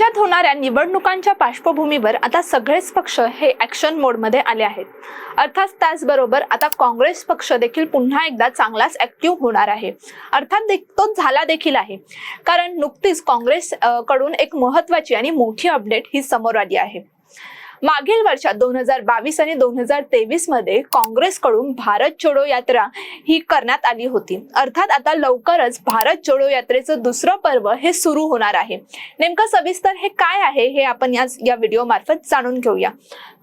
राज्यात होणाऱ्या निवडणुकांच्या पार्श्वभूमीवर आता सगळेच पक्ष हे ऍक्शन मोडमध्ये आले आहेत. अर्थात त्याचबरोबर आता काँग्रेस पक्ष देखील पुन्हा एकदा चांगलाच ऍक्टिव्ह होणार आहे. अर्थात तो झाला देखील आहे. कारण नुकतीच काँग्रेस कडून एक महत्वाची आणि मोठी अपडेट ही समोर आली आहे. मागील वर्षात दोन हजार बावीस आणि दोन हजार तेवीसमध्ये काँग्रेसकडून भारत जोडो यात्रा ही करण्यात आली होती. अर्थात आता लवकरच भारत जोडो यात्रेचं दुसरं पर्व हे सुरू होणार आहे. नेमकं सविस्तर हे काय आहे हे आपण या या व्हिडिओ मार्फत जाणून घेऊया.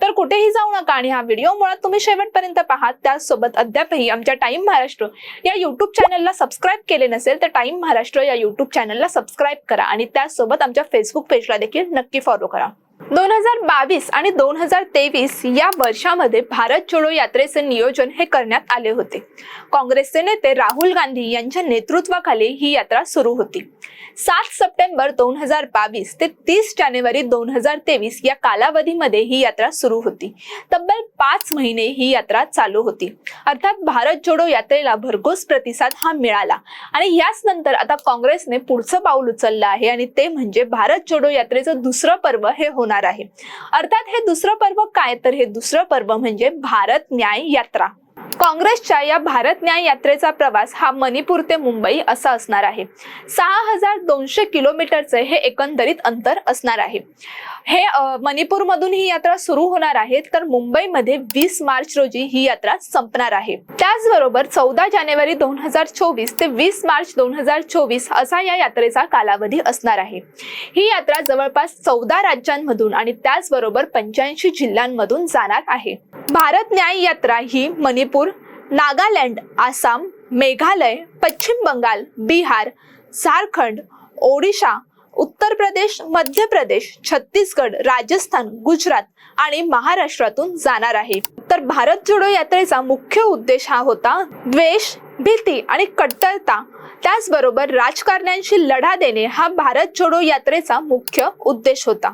तर कुठेही जाऊ नका आणि हा व्हिडिओ मुळात तुम्ही शेवटपर्यंत पाहात त्यासोबत अद्यापही आमच्या टाइम महाराष्ट्र या युट्यूब चॅनलला सबस्क्राईब केले नसेल तर टाइम महाराष्ट्र या युट्यूब चॅनलला सबस्क्राईब करा आणि त्यासोबत आमच्या फेसबुक पेजला देखील नक्की फॉलो करा. दोन हजार बावीस आणि दोन हजार तेवीस या वर्षामध्ये भारत जोडो यात्रेचे नियोजन हे करण्यात आले होते. काँग्रेसचे नेते राहुल गांधी यांच्या नेतृत्वाखाली ही यात्रा सुरू होती. सात सप्टेंबर दोन हजार बावीस ते तीस जानेवारी दोन हजार तेवीस या कालावधीमध्ये ही यात्रा सुरू होती. तब्बल पाच महिने ही यात्रा चालू होती. अर्थात भारत जोडो यात्रेला भरघोस प्रतिसाद हा मिळाला आणि याच नंतर आता काँग्रेसने पुढचं पाऊल उचललं आहे आणि ते म्हणजे भारत जोडो यात्रेचं दुसरं पर्व हे होणार आहे. अर्थात हे दुसरं पर्व काय? तर हे दुसरं पर्व म्हणजे भारत न्याय यात्रा. काँग्रेसच्या या भारत न्याय यात्रेचा प्रवास हा मणिपूर ते मुंबई असा असणार आहे. सहा हजार दोनशे किलोमीटरचे हे एकंदरीत अंतर असणार आहे. हे मणिपूरमधून ही यात्रा सुरू होणार आहे तर मुंबईमध्ये वीस मार्च रोजी ही यात्रा संपणार आहे. त्याचबरोबर चौदा जानेवारी दोन हजार चोवीस ते वीस मार्च दोन हजार चोवीस असा या यात्रेचा कालावधी असणार आहे. ही यात्रा जवळपास चौदा राज्यांमधून आणि त्याचबरोबर पंच्याऐंशी जिल्ह्यांमधून जाणार आहे. भारत न्याय यात्रा ही मणिपूर नागालँड आसाम मेघालय पश्चिम बंगाल बिहार झारखंड ओडिशा उत्तर प्रदेश मध्य प्रदेश छत्तीसगड राजस्थान गुजरात आणि महाराष्ट्रातून जाणार आहे. तर भारत जोडो यात्रेचा मुख्य उद्देश हा होता द्वेष भीती आणि कट्टरता. त्याचबरोबर राजकारण्यांशी लढा देणे हा भारत जोडो यात्रेचा मुख्य उद्देश होता.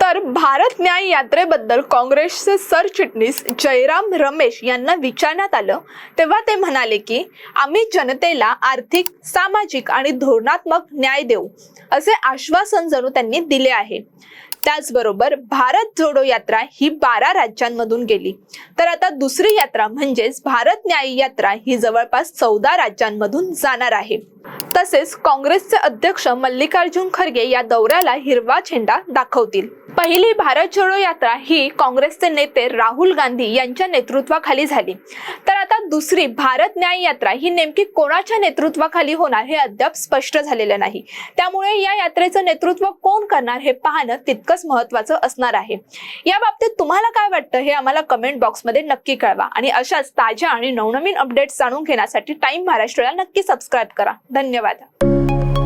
तर भारत न्याय यात्रेबद्दल काँग्रेसचे सरचिटणीस जयराम रमेश यांना विचारण्यात आलं. तेव्हा ते म्हणाले की आम्ही जनतेला आर्थिक सामाजिक आणि धोरणात्मक न्याय देऊ असे आश्वासन जणू त्यांनी दिले आहे. त्याचबरोबर भारत जोडो यात्रा ही बारा राज्यांमधून गेली. तर आता दुसरी यात्रा म्हणजेच भारत न्याय यात्रा ही जवळपास चौदा राज्यांमधून जाणार आहे. तसेच काँग्रेसचे अध्यक्ष मल्लिकार्जुन खरगे या दौऱ्याला हिरवा झेंडा दाखवतील. पहिली भारत जोडो यात्रा ही काँग्रेसचे नेते राहुल गांधी यांच्या नेतृत्वाखाली झाली. तर आता दुसरी भारत न्याय यात्रा ही नेमकी कोणाच्या नेतृत्वाखाली होणार हे अद्याप स्पष्ट झालेलं नाही. त्यामुळे या यात्रेचं नेतृत्व कोण करणार हे पाहणं तितकंच महत्वाचं असणार आहे. या बाबतीत तुम्हाला काय वाटतं हे आम्हाला कमेंट बॉक्समध्ये नक्की कळवा आणि अशाच ताज्या आणि नवनवीन अपडेट्स जाणून घेण्यासाठी टाइम महाराष्ट्राला नक्की सबस्क्राईब करा. धन्यवाद. ಧನ್ಯವಾದ